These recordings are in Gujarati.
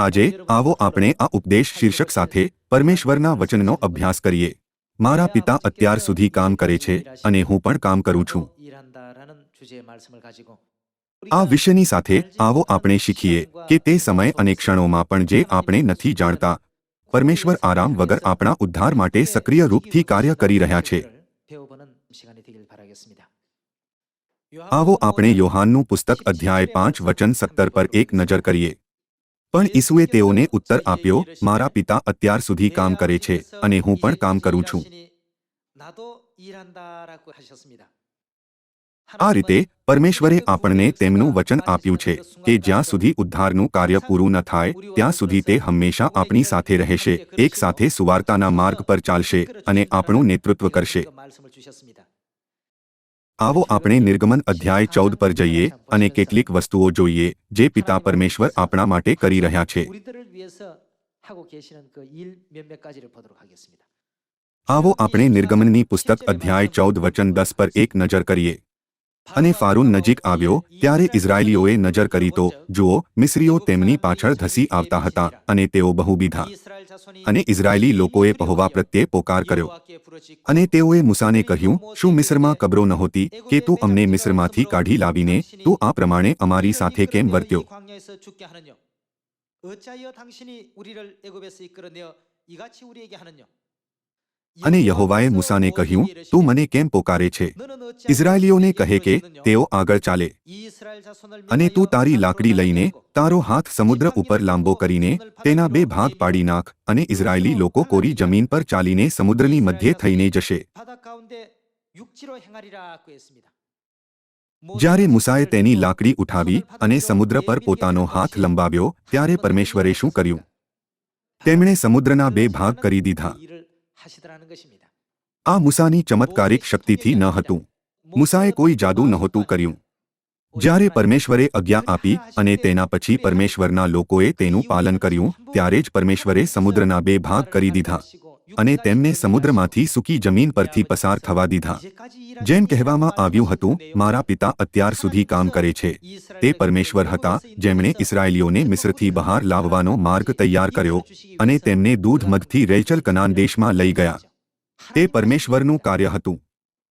આજે આવો આપણે આ ઉપદેશ શીર્ષક સાથે પરમેશ્વરના વચનનો અભ્યાસ કરીએ. મારા પિતા અત્યાર સુધી કામ કરે છે અને હું પણ કામ કરું છું. આ વિષયની સાથે આવો આપણે શીખીએ કે તે સમય અને ક્ષણોમાં પણ જે આપણે નથી જાણતા. પરમેશ્વર આરામ વગર આપણા ઉદ્ધાર માટે સક્રિય રૂપથી કાર્ય કરી રહ્યા છે. આવો આપણે યોહાનનું પુસ્તક અધ્યાય પાંચ વચન સત્તર પર એક નજર કરીએ. પણ ઈસુએ તેઓને ઉત્તર આપ્યો, મારા પિતા અત્યાર સુધી કામ કરે છે અને હું પણ કામ કરું છું. આ રીતે પરમેશ્વરે આપણને તેમનું વચન આપ્યું છે કે જ્યાં સુધી ઉદ્ધારનું કાર્ય પૂરું ન થાય, ત્યાં સુધી તે હંમેશા આપણી સાથે રહેશે, એક સાથે સુવાર્તાના માર્ગ પર ચાલશે અને આપણું નેતૃત્વ કરશે. आवो अपने निर्गमन अध्याय चौदह पर जाइए। केटलीक वस्तुओं जो ये, जे पिता परमेश्वर अपना कर आवो अपने निर्गमन पुस्तक अध्याय चौदह वचन दस पर एक नज़र करिए। અને ફારૂન નજીક આવ્યો ત્યારે ઇઝરાયેલીઓએ નજર કરી તો જુઓ મિસ્રીઓ તેમની પાછળ ધસી આવતા હતા અને તેઓ બહુ બીધા 이스라엘 자손이 અને ઇઝરાયેલી લોકોએ પહોવા પ્રત્યે પોકાર કર્યો 여호와께 부르짖고 અને તેઓએ મૂસાને કહ્યું શું મિસ્રમાં કબરો નહોતી કે તું અમને મિસ્રમાંથી કાઢી લાવીને તું આ પ્રમાણે અમારી સાથે કેમ વર્ત્યો 광야에서 죽게 하느냐 어찌하여 당신이 우리를 애굽에서 이끌어내어 이같이 우리에게 하느냐 અને યહોવાએ મૂસાને કહ્યું, તું મને કેમ પોકારે છે? ઇઝરાયલીઓને કહે કે, તેઓ આગળ ચાલે. અને તું તારી લાકડી લઈને, તારો હાથ સમુદ્ર ઉપર લાંબો કરીને, તેના બે ભાગ પાડી નાખ અને ઇઝરાયેલી લોકો કોરી જમીન પર ચાલીને સમુદ્રની મધ્યે થઈને જશે. જ્યારે મૂસાએ તેની લાકડી ઉઠાવી અને સમુદ્ર પર પોતાનો હાથ લંબાવ્યો, ત્યારે પરમેશ્વરે શું કર્યું? તેમણે સમુદ્રના બે ભાગ કરી દીધા. આ મૂસાની ચમત્કારિક શક્તિથી ન હતું. મૂસાએ કોઈ જાદુ નહોતું કર્યું. જ્યારે પરમેશ્વરે આજ્ઞા આપી અને તેના પછી પરમેશ્વરના લોકોએ તેનું પાલન કર્યું ત્યારે જ પરમેશ્વરે સમુદ્રના બે ભાગ કરી દીધા. અને તેમને સમુદ્રમાંથી સૂકી જમીન પરથી પસાર થવા દીધા. જેમ કહેવામાં આવ્યું હતું, મારા પિતા અત્યાર સુધી કામ કરે છે. તે પરમેશ્વર હતા, જેમણે ઇસરાયેલીઓને મિસ્રથી બહાર લાવવાનો માર્ગ તૈયાર કર્યો અને તેમને દૂધ મધથી રેચલ કનાન દેશમાં લઈ ગયા. તે પરમેશ્વરનું કાર્ય હતું.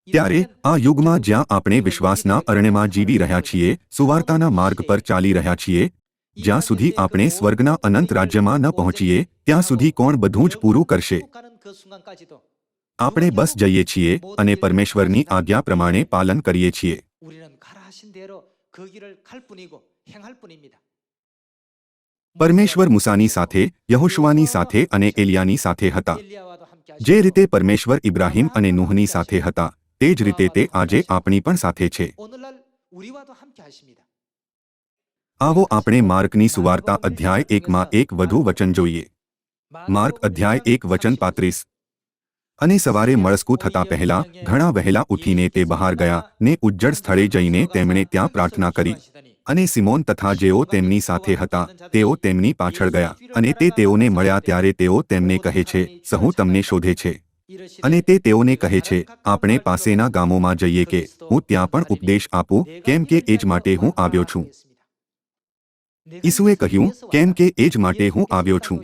ત્યારે આ યુગમાં જ્યાં આપણે વિશ્વાસના અરણ્યમાં જીવી રહ્યા છીએ, સુવાર્તાના માર્ગ પર ચાલી રહ્યા છીએ, જ્યાં સુધી આપણે સ્વર્ગના અનંત રાજ્યમાં ન પહોંચીએ, ત્યાં સુધી કોણ બધું જ પૂરું કરશે. આપણે બસ જઈએ છીએ અને પરમેશ્વરની આજ્ઞા પ્રમાણે પાલન કરીએ છીએ. પરમેશ્વર મુસાની સાથે યહોશુવાની સાથે અને એલિયાની સાથે હતા. જે રીતે પરમેશ્વર ઇબ્રાહિમ અને નુહની સાથે હતા તે જ રીતે તે આજે આપણી પણ સાથે છે. આવો આપણે માર્કની સુવાર્તા અધ્યાય એકમાં એક વધુ વચન જોઈએ. માર્ક અધ્યાય એક વચન પાંત્રીસ. અને સવારે મળસ્કું થતા પહેલા ઘણા વહેલા ઉઠીને તે બહાર ગયા ને ઉજ્જડ સ્થળે જઈને તેમણે ત્યાં પ્રાર્થના કરી. અને સિમોન તથા જેઓ તેમની સાથે હતા, તેઓ તેમની પાછળ ગયા અને તે તેઓને મળ્યા ત્યારે તેઓ તેમને કહે છે, સહુ તમને શોધે છે. અને તે તેઓને કહે છે, આપણે પાસેના ગામોમાં જઈએ કે હું ત્યાં પણ ઉપદેશ આપું, કેમ કે એ જ માટે હું આવ્યો છું. ઈસુએ કહ્યું, કેમ કે એ જ માટે હું આવ્યો છું.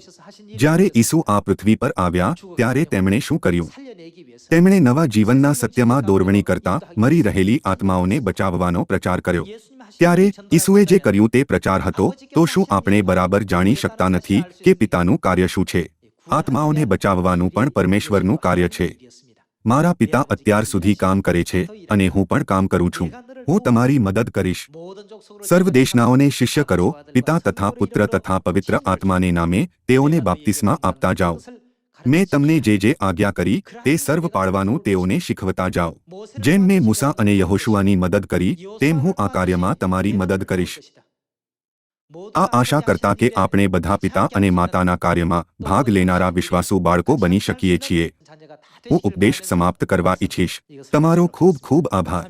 જ્યારે ઈસુ આ પૃથ્વી પર આવ્યા, ત્યારે તેમણે શું કર્યું? તેમણે નવા જીવનના સત્યમાં દોરવણી કરતા મરી રહેલી આત્માઓને બચાવવાનો પ્રચાર કર્યો. ત્યારે ઈસુએ જે કર્યું તે પ્રચાર હતો, તો શું આપણે બરાબર જાણી શકતા નથી કે પિતાનું કાર્ય શું છે? આત્માઓને બચાવવાનું પણ પરમેશ્વરનું કાર્ય છે. મારા પિતા અત્યાર સુધી કામ કરે છે અને હું પણ કામ કરું છું. હું તમારી મદદ કરીશ. સર્વ દેશનાઓને શિષ્ય કરો, પિતા તથા પુત્ર તથા પવિત્ર આત્માને નામે તેઓને બાપ્તિસ્મા આપતા જાઓ. મેં તમને જે જે આજ્ઞા કરી, તે સર્વ પાળવાનું તેઓને શીખવતા જાઓ. જેમ મેં મૂસા અને યહોશુઆની મદદ કરી, તેમ હું આ કાર્યમાં તમારી મદદ કરીશ. આ આશા કરતા કે આપણે બધા પિતા અને માતાના કાર્યમાં ભાગ લેનારા વિશ્વાસુ બાળકો બની શકીએ છીએ. હું ઉપદેશ સમાપ્ત કરવા ઈચ્છીશ. તમારો ખૂબ ખૂબ આભાર.